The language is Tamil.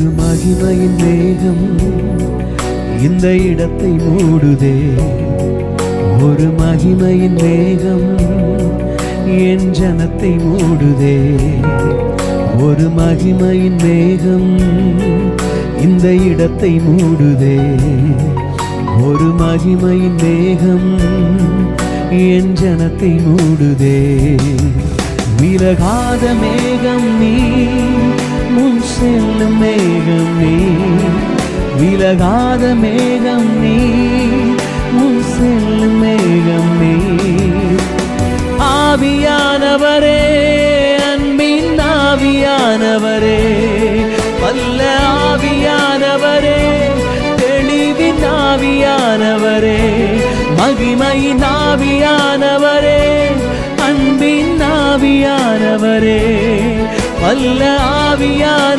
ஒரு மகிமையின் மேகம் இந்த இடத்தை மூடுதே. ஒரு மகிமையின் மேகம் என் ஜனத்தை மூடுதே. ஒரு மகிமையின் மேகம் இந்த இடத்தை மூடுதே. ஒரு மகிமையின் மேகம் என் ஜனத்தை மூடுதே. விலகாத மேகம் நீ செல்லும் மேகம் நீ விலகாத மேகம் நீ முன் செல்லும் மேகம் நீ. ஆவியானவரே அன்பின் ஆவியானவரே வல்ல ஆவியானவரே தெளிவின் ஆவியானவரே மகிமையின் ஆவியானவரே அன்பின் ஆவியானவரே வல்ல ஆவியான